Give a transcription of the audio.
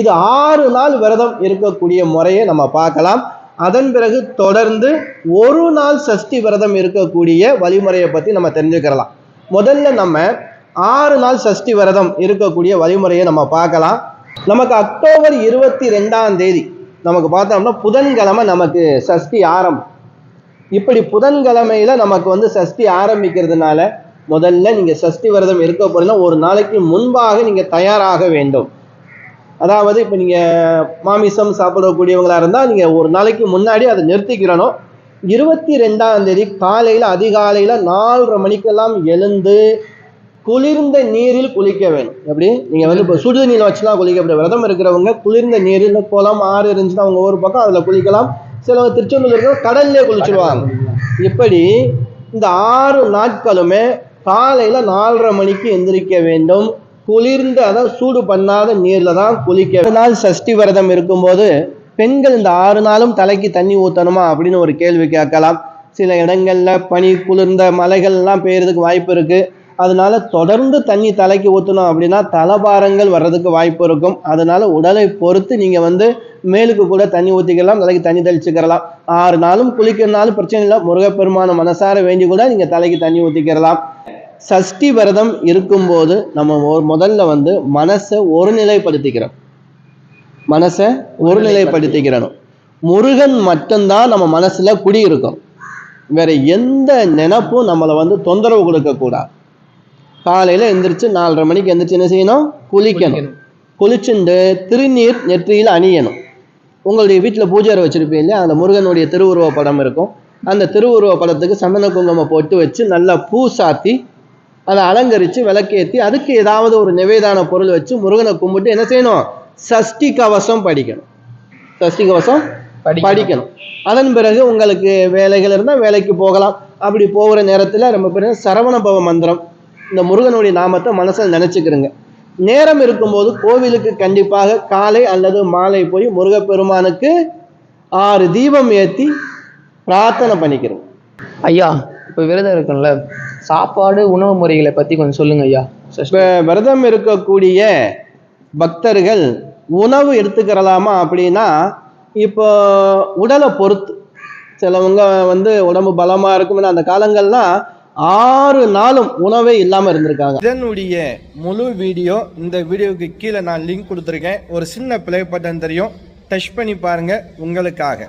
இது ஆறு நாள் விரதம் இருக்கக்கூடிய முறையை நம்ம பார்க்கலாம். அதன் பிறகு தொடர்ந்து ஒரு நாள் சஷ்டி விரதம் இருக்கக்கூடிய வழிமுறையை பற்றி நம்ம தெரிஞ்சுக்கிறலாம். முதல்ல நம்ம ஆறு நாள் சஷ்டி விரதம் இருக்கக்கூடிய வழிமுறையை நம்ம பார்க்கலாம். நமக்கு அக்டோபர் இருபத்தி ரெண்டாம் தேதி நமக்கு பார்த்தோம்னா புதன்கிழமை நமக்கு சஷ்டி ஆரம்பம் இப்படி புதன்கிழமையில நமக்கு வந்து சஷ்டி ஆரம்பிக்கிறதுனால முதல்ல நீங்கள் சஷ்டி விரதம் இருக்க போறீங்கன்னா ஒரு நாளைக்கு முன்பாக நீங்கள் தயாராக வேண்டும். அதாவது இப்போ நீங்கள் மாமிசம் சாப்பிடக்கூடியவங்களாக இருந்தால் நீங்கள் ஒரு நாளைக்கு முன்னாடி அதை நிறுத்திக்கிறணும். இருபத்தி ரெண்டாம் தேதி காலையில் அதிகாலையில் நாலரை மணிக்கெல்லாம் எழுந்து குளிர்ந்த நீரில் குளிக்க வேண்டும். எப்படி? நீங்கள் வந்து இப்போ சுடு நீர் வச்சுலாம் குளிக்க விரதம் இருக்கிறவங்க குளிர்ந்த நீரில் குளம் ஆறு இருந்துச்சுன்னா அவங்க ஒரு பக்கம் அதில் குளிக்கலாம். சிலவங்க திருச்செந்தூர் இருக்கிற கடல்லே குளிச்சிடுவாங்க இப்படி இந்த ஆறு நாட்களுமே காலையில் நாலரை மணிக்கு எந்திரிக்க வேண்டும். குளிர்ந்த அதாவது சூடு பண்ணாத நீர்ல தான் குளிக்க நாள் சஷ்டி விரதம் இருக்கும்போது பெண்கள் இந்த ஆறு நாளும் தலைக்கு தண்ணி ஊற்றணுமா அப்படின்னு ஒரு கேள்வி கேட்கலாம். சில இடங்கள்ல பனி குளிர்ந்த மலைகள்லாம் பெய்யறதுக்கு வாய்ப்பு இருக்கு. அதனால தொடர்ந்து தண்ணி தலைக்கு ஊற்றணும் அப்படின்னா தலபாரங்கள் வர்றதுக்கு வாய்ப்பு இருக்கும். அதனால உடலை பொறுத்து நீங்க வந்து மேலுக்கு கூட தண்ணி ஊற்றிக்கலாம் தலைக்கு தண்ணி தெளிச்சுக்கிறலாம் ஆறு நாளும் குளிக்கிறனாலும் பிரச்சனை இல்லை. முருகப்பெருமான மனசார வேண்டி கூட நீங்க தலைக்கு தண்ணி ஊற்றிக்கிறலாம் சஷ்டி விரதம் இருக்கும்போது நம்ம முதல்ல வந்து மனசை ஒருநிலைப்படுத்திக்கிறோம். மனசை ஒருநிலைப்படுத்திக்கிறணும். முருகன் மட்டும்தான் நம்ம மனசுல குடியிருக்கும். வேற எந்த நினப்பும் நம்மளை வந்து தொந்தரவு கொடுக்க கூடாது காலையில எந்திரிச்சு நாலரை மணிக்கு எந்திரிச்சு என்ன செய்யணும்? குளிக்கணும். குளிச்சுண்டு திருநீர் நெற்றியில் அணியணும். உங்களுடைய வீட்டில் பூஜை வச்சிருப்பீங்க இல்லையா? அந்த முருகனுடைய திருவுருவ படம் இருக்கும். அந்த திருவுருவ படத்துக்கு சந்தன குங்குமம் போட்டு வச்சு நல்லா பூ சாத்தி அதை அலங்கரித்து விளக்கேற்றி அதுக்கு ஏதாவது ஒரு நிவேதான பொருள் வச்சு முருகனை கும்பிட்டு என்ன செய்யணும்? சஷ்டி கவசம் படிக்கணும். சஷ்டி கவசம் படிக்கணும். அதன் பிறகு உங்களுக்கு வேலைகள் இருந்தால் வேலைக்கு போகலாம். அப்படி போகிற நேரத்தில் ரொம்ப பேர் சரவண பவ மந்திரம். இந்த முருகனுடைய நாமத்தை மனசில் நினச்சிக்கிறங்க நேரம் இருக்கும்போது கோவிலுக்கு கண்டிப்பாக காலை அல்லது மாலை போய் முருகப்பெருமானுக்கு ஆறு தீபம் ஏற்றி பிரார்த்தனை பண்ணிக்கிறோம் ஐயா இப்போ விரதம் இருக்கும்ல? சாப்பாடு உணவு முறைகளை பத்தி கொஞ்சம் சொல்லுங்க ஐயா. இப்போ விரதம் இருக்கக்கூடிய பக்தர்கள் உணவு எடுத்துக்கிறலாமா அப்படின்னா இப்போ உடலை பொறுத்து சிலவங்க வந்து உடம்பு பலமா இருக்கும்னு அந்த காலங்கள்லாம் ஆறு நாளும் உணவே இல்லாம இருந்திருக்காங்க. இதனுடைய முழு வீடியோ இந்த வீடியோவுக்கு கீழே நான் லிங்க் கொடுத்துருக்கேன். ஒரு சின்ன ப்ளே பட்டன் தெரியும். டச் பண்ணி பாருங்க உங்களுக்காக.